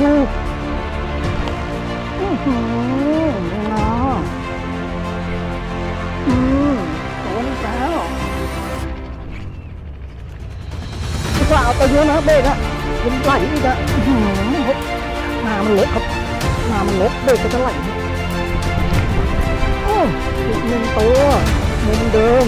อือหือดูเนาะอืมโดนอีกแล้วกล่าวตัวเยอะนะเบรกอะผนไหลอีกอะอื้อหือมามันเล็กครับมามันเล็กเบรกก็จะไหลโอ้อีหนึ่งตัวมุมเดิม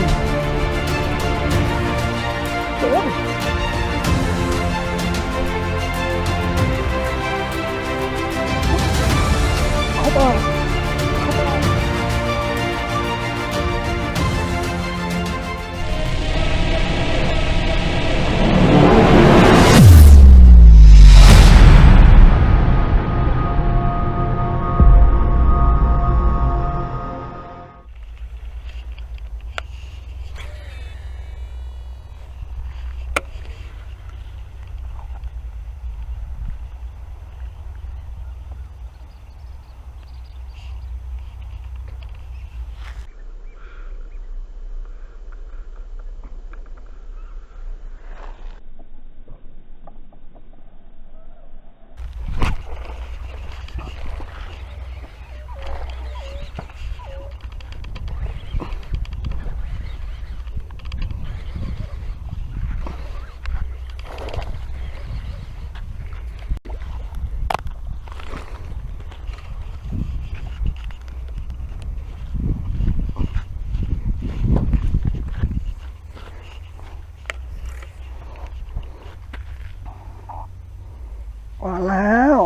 มาแล้ว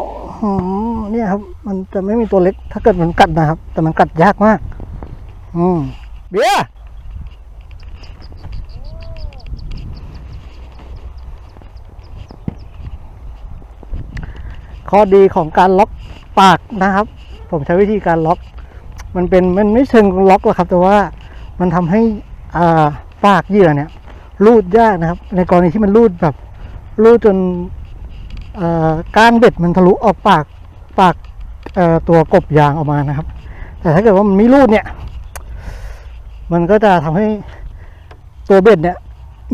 เนี่ยครับ มันจะไม่มีตัวเล็ก ถ้าเกิดมันกัดนะครับ แต่มันกัดยากมาก อืมเบียข้อดีของการล็อกปากนะครับ ผมใช้วิธีการล็อก มันเป็นมันไม่เชิงล็อกหรอกครับ แต่ว่ามันทำให้อ่าปากเหยื่อเนี่ย รูดยากนะครับ ในกรณีที่มันรูดแบบรูดจน ก้านเบ็ดมันทะลุออกปากปากตัวกบยางออกมานะครับ แต่ถ้าเกิดว่ามันไม่รูดเนี่ย มันก็จะทำให้ตัวเบ็ดเนี่ย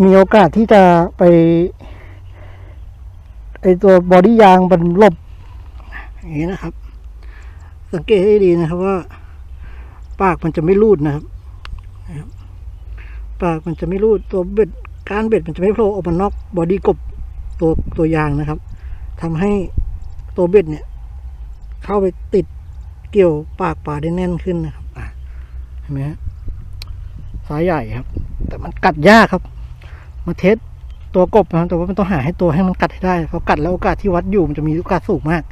มีโอกาสที่จะไปไอตัวบอดี้ยางมันหลบอย่างนี้นะครับ สังเกตให้ดีนะครับว่า ปากมันจะไม่รูดนะครับนะครับ ปากมันจะไม่รูดตัวเบ็ดการเบ็ดมันจะไม่โผล่ออกมานอกบอดี้กบตัวตัวยางนะครับ ทำให้ตัวเบ็ดเนี่ย เข้าไปติดเกี่ยวปากปลาได้แน่นขึ้นนะครับ อะเห็นไหมฮะสายใหญ่ครับ แต่มันกัดยากครับ มาเทสตัวกบนะครับแต่ว่ามันต้องหาให้ตัวให้มันกัดให้ได้เพราะกัดแล้วโอกาสที่วัดอยู่มันจะมีโอกาสสูงมาก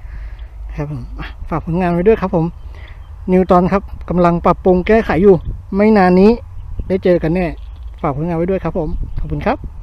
ครับผมฝากผลงานไว้ด้วยครับ ผม นิวตอนครับกำลังปรับปรุงแก้ไขอยู่ ไม่นานนี้ได้เจอกันแน่ฝากผลงานไว้ด้วยครับ ผมขอบคุณครับ